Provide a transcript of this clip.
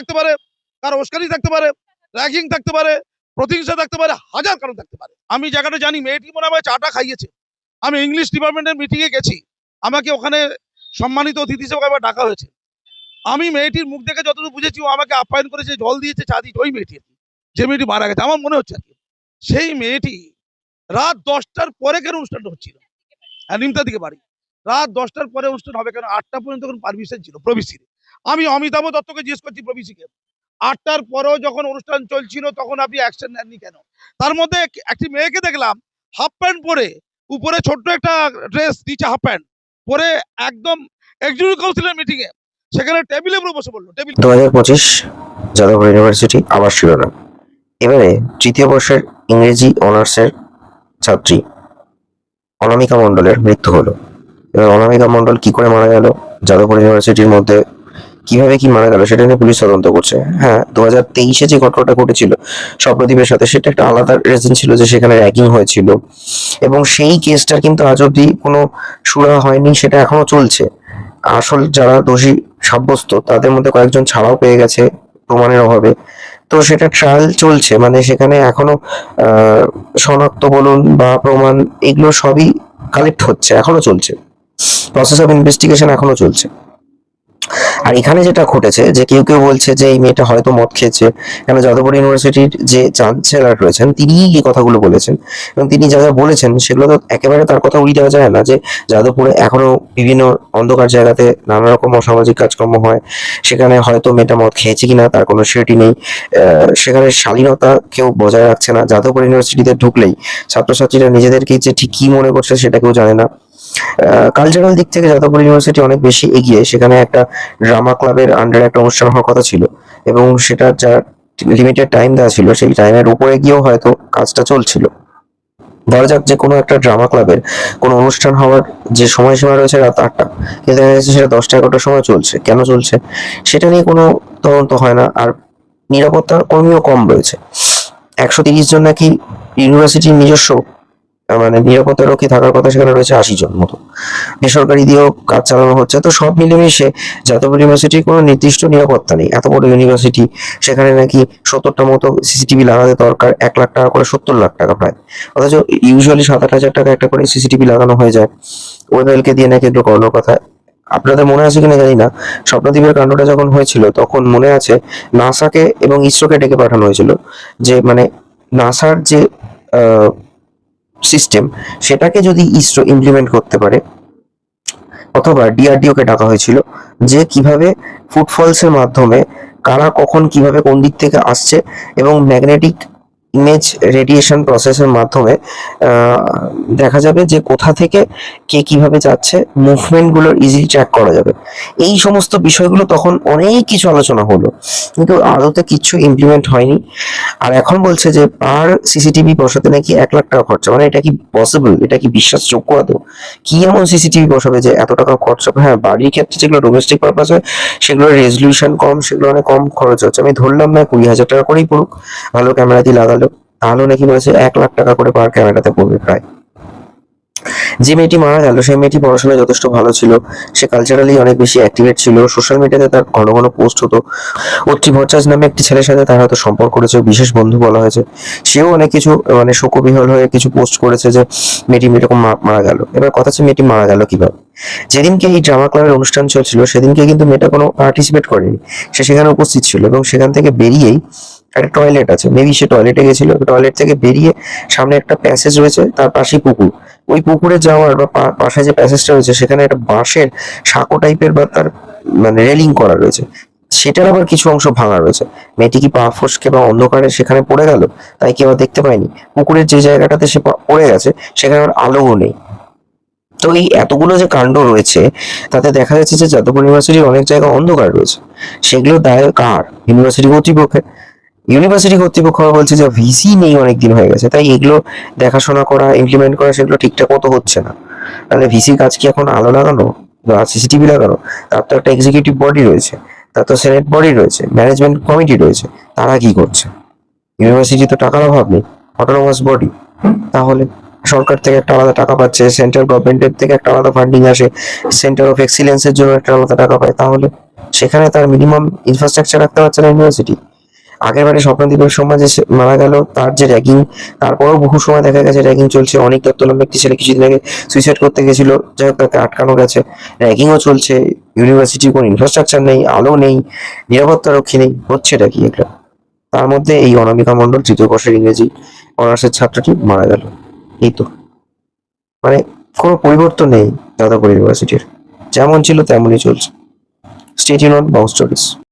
থাকতে পারে, কারও উস্কানি থাকতে পারে র্যাগিং থাকতে পারে, প্রতিহিংসা থাকতে পারে, হাজার কারণ থাকতে পারে। আমি জায়গাটা জানি মেয়েটি মনে হয় চাটা খাইয়েছে। আমি ইংলিশ ডিপার্টমেন্টের মিটিংয়ে গেছি, আমাকে ওখানে সম্মানিত অতিথি হিসেবে একবার ডাকা হয়েছে। আমি মেয়েটির মুখ দেখে যতটুকু বুঝেছি, ও আমাকে আপ্যায়ন করেছে, জল দিয়েছে, চা দিয়েছে, ওই মেয়েটি যে মেয়েটি মারা গেছে, আমার মনে হচ্ছে আর কি। সেই মেয়েটি রাত দশটার পরে কেন অনুষ্ঠানটা হচ্ছিল? হ্যাঁ নিমতা দিকে বাড়ি। রাত দশটার পরে অনুষ্ঠান হবে কেন? আটটা পর্যন্ত কোনো পারমিশন ছিল প্রবিসির আমি অমিতাভ দত্তকে জিজ্ঞেস করছি প্রবিসিকে আটটার পরেও যখন অনুষ্ঠান চলছিল, তখন আপনি অ্যাকশন নেননি কেন? তার মধ্যে একটি মেয়েকে দেখলাম হাফ প্যান্ট পরে, উপরে ছোট্ট একটা ড্রেস নিচে হাফ প্যান্ট পরে একদম এক্সিকিউটিভ কাউন্সিলের মিটিংয়ে সেখানে টেবিলে উপরে বসে বলল টেবিল দু হাজার পঁচিশ যাদবপুর ইউনিভার্সিটি আবার শিরোনাম। এবারে তৃতীয় বর্ষের ইংরেজি অনার্সের ছাত্রী অনামিকা মণ্ডলের মৃত্যু হলো। এবার অনামিকা মণ্ডল কি করে মারা গেল? যাদবপুর ইউনিভার্সিটির মধ্যে কীভাবে কি মারা গেল সেটা নিয়ে পুলিশ তদন্ত করছে। হ্যাঁ দু হাজার তেইশে যে ঘটনাটা ঘটেছিল, স্বপ্নদীপের সাথে সেটা একটা আলাদা রিজন ছিল যে সেখানে র্যাগিং হয়েছিল। এবং সেই কেসটার কিন্তু আজ অব্দি কোনো সুরা হয়নি, সেটা এখনও চলছে। আসল যারা দোষী সাব্যস্ত, তাদের মধ্যে কয়েকজন ছাড়াও পেয়ে গেছে প্রমাণের অভাবে। তো সেটা ট্রায়াল চলছে মানে সেখানে এখনও শনাক্ত বলুন বা প্রমাণ, এগুলো সবই কালেক্ট হচ্ছে, এখনও চলছে। প্রসেস অফ ইনভেস্টিগেশন এখনও চলছে। আর এখানে যেটা ঘটেছে যে কেউ কেউ বলছে যে এই মেয়েটা হয়তো মদ খেয়েছে কেন যাদবপুর ইউনিভার্সিটির যে চ্যান্সেলার রয়েছেন, তিনিই এই কথাগুলো বলেছেন। এবং তিনি যা যা বলেছেন সেগুলো তো একেবারে তার কথা উড়িয়ে দেওয়া যায় না যে যাদবপুরে এখনও বিভিন্ন অন্ধকার জায়গাতে নানা রকম অসামাজিক কাজকর্ম হয়। সেখানে হয়তো মেয়েটা মদ খেয়েছে কিনা তার কোনো সিউরিটি নেই। সেখানে শালীনতা কেউ বজায় রাখছে না। যাদবপুর ইউনিভার্সিটিতে ঢুকলেই ছাত্রছাত্রীরা নিজেদেরকে যে ঠিক কি মনে করছে সেটা কেউ জানে না। কালচারাল দিক থেকে যাদবপুর ইউনিভার্সিটি অনেক বেশি এগিয়ে, সেখানে একটা ড্রামা ক্লাবের আন্ডারে একটা অনুষ্ঠান হওয়ার কথা ছিল এবং সেটা যা লিমিটেড টাইম দেওয়া ছিল, সেই টাইমের উপরে গিয়েও হয়তো কাজটা চলছিল। ধরা যাক যে কোনো একটা ড্রামা ক্লাবের কোনো অনুষ্ঠান হওয়ার যে সময়সীমা রয়েছে রাত আটটা, কিন্তু দেখা যাচ্ছে সেটা দশটা এগারোটার সময় চলছে। কেন চলছে? সেটা নিয়ে কোনো তদন্ত হয় না, আর নিরাপত্তার কর্মীও কম রয়েছে। একশো তিরিশ জন নাকি ইউনিভার্সিটির নিজস্ব মানে নিরাপত্তা রক্ষী থাকার কথা সেখানে রয়েছে আশি জন মতো। বেসরকারি দিয়েও কাজ চালানো হচ্ছে। তো সব মিলেমিশে যাদব ইউনিভার্সিটির কোনো নির্দিষ্ট নিরাপত্তা নেই। এত বড় ইউনিভার্সিটি, সেখানে নাকি সত্তরটা মতো সিসিটিভি লাগাতে দরকার, এক লাখ টাকা করে সত্তর লাখ টাকা প্রায়। অথচ ইউজুয়ালি সাত আট হাজার টাকা একটা করে সিসিটিভি লাগানো হয়ে যায়। ওয়েবেলকে দিয়ে নাকি এগুলো করানোর কথা। আপনাদের মনে আছে কিনা জানি না। স্বপ্নদ্বীপের কাণ্ডটা যখন হয়েছিল, তখন মনে আছে নাসাকে এবং ইসরোকে ডেকে পাঠানো হয়েছিল। যে মানে নাসার যে সিস্টেম, সেটাকে যদি ইসরো ইমপ্লিমেন্ট করতে পারে, অথবা ডিআরডিও কে ডাকা হয়েছিল, যে কীভাবে ফুটফলস এর মাধ্যমে কারা কখন কীভাবে কোন দিক থেকে আসছে এবং ম্যাগনেটিক ইমেজ রেডিয়েশন প্রসেসের মাধ্যমে দেখা যাবে যে কোথা থেকে কে কীভাবে যাচ্ছে মুভমেন্টগুলোর ইজিলি ট্র্যাক করা যাবে। এই সমস্ত বিষয়গুলো তখন অনেক কিছু আলোচনা হলো। কিন্তু আদতে কিচ্ছু ইমপ্লিমেন্ট হয়নি। আর এখন বলছে যে পার সিসিটিভি বসাতে নাকি এক লাখ টাকা খরচা। মানে এটা কি পসিবল এটা কি বিশ্বাসযোগ্য আদৌ? কি এমন সিসিটিভি বসাবে যে এত টাকা খরচ হবে? হ্যাঁ বাড়ির ক্ষেত্রে যেগুলো ডোমেস্টিক পারপাস হয় সেগুলোর রেজলিউশন কম, সেগুলো অনেক কম খরচ হচ্ছে। আমি ধরলাম না কুড়ি হাজার টাকা করেই পড়ুক। ভালো ক্যামেরা দিয়ে লাগালো তাহলেও নাকি বলেছে এক লাখ টাকা করে পার ক্যামেরাতে পড়বে প্রায়। যে মেয়েটি মারা গেল, সেই মেয়েটি পড়াশোনায় যথেষ্ট ভালো ছিল। সে কালচারালি অনেক বেশি অ্যাক্টিভেট ছিল। সোশ্যাল মিডিয়াতে তার ঘন ঘন পোস্ট হতো। অত্রি ভট্টাচ নামে একটি ছেলের সাথে তার হয়তো সম্পর্ক রয়েছে বিশেষ বন্ধু বলা হয়েছে। সেও অনেক কিছু মানে শোকবিহল হয়ে কিছু পোস্ট করেছে যে মেয়েটি এরকম মারা গেল। এবার কথা হচ্ছে মেয়েটি মারা গেল কীভাবে? যেদিনকে এই ড্রামা ক্লাবের অনুষ্ঠান চলছিল, সেদিনকে কিন্তু মেয়েটা কোনো পার্টিসিপেট করেনি। সে সেখানে উপস্থিত ছিল এবং সেখান থেকে বেরিয়েই একটা টয়লেট আছে। মেবি সে টয়লেটে গেছিল। টয়লেট থেকে বেরিয়ে সামনে একটা প্যাসেজ রয়েছে, তার পাশেই পুকুর। ওই পুকুরে যাওয়ার বা পাশে যে প্যাসেজটা রয়েছে, সেখানে একটা বাঁশের সাঁকো টাইপের বা তার মানে রেলিং করা রয়েছে। সেটার আবার কিছু অংশ ভাঙা রয়েছে। মেয়েটি কি পা ফসকে বা অন্ধকারে সেখানে পড়ে গেল, তাই কেউ দেখতে পায়নি। পুকুরের যে জায়গাটাতে সে পড়ে গেছে, সেখানে আর আলোও নেই। তো এই এতগুলো যে কাণ্ড রয়েছে, তাতে দেখা যাচ্ছে যে যাদবপুর ইউনিভার্সিটির অনেক জায়গা অন্ধকার রয়েছে। সেগুলো দায় কার? ইউনিভার্সিটি কর্তৃপক্ষের। ইউনিভার্সিটি কর্তৃপক্ষ বলছে যে ভিসি নেই অনেক দিন হয়ে গেছে, তাই এগুলো দেখাশোনা করা ইমপ্লিমেন্ট করা, সেগুলো ঠিকঠাক মতো হচ্ছে না। তাহলে ভিসির কাজ কি এখন আলো লাগানো? বা সিসিটিভি লাগানো? তার তো একটা এক্সিকিউটিভ বডি রয়েছে, তার তো সেনেট বডি রয়েছে ম্যানেজমেন্ট কমিটি রয়েছে, তারা কি করছে? ইউনিভার্সিটি তো টাকার অভাব নেই অটোনোমাস বডি তাহলে সরকার থেকে একটা আলাদা টাকা পাচ্ছে সেন্ট্রাল গভর্নমেন্টের থেকে একটা আলাদা ফান্ডিং আসে সেন্টার অফ এক্সিলেন্সের জন্য একটা আলাদা টাকা পায়, তাহলে সেখানে তার মিনিমাম ইনফ্রাস্ট্রাকচার রাখতে পারছে না ইউনিভার্সিটি আগের বারে স্বপ্নদ্বীপের সময় যে মারা গেল, তার যে র্যাগিং তারপরেও বহু সময় দেখা গেছে র্যাগিং চলছে। অনেক দত্ত নামে একটি ছেলে কিছুদিন আগে সুইসাইড করতে গেছিল। যাই হোক, তাকে আটকানো গেছে। র্যাগিংও চলছে। ইউনিভার্সিটির কোনো ইনফ্রাস্ট্রাকচার নেই, আলো নেই, নিরাপত্তা রক্ষী নেই, হচ্ছে কি এটা তার মধ্যে এই অনামিকা মণ্ডল তৃতীয় বর্ষের ইংরেজি অনার্সের ছাত্রটি মারা গেল। এই তো। মানে কোনো পরিবর্তন নেই যাদবপুর ইউনিভার্সিটির যেমন ছিল তেমনই চলছে। স্টেট ইউনিয়ন বাউ স্টোরিজ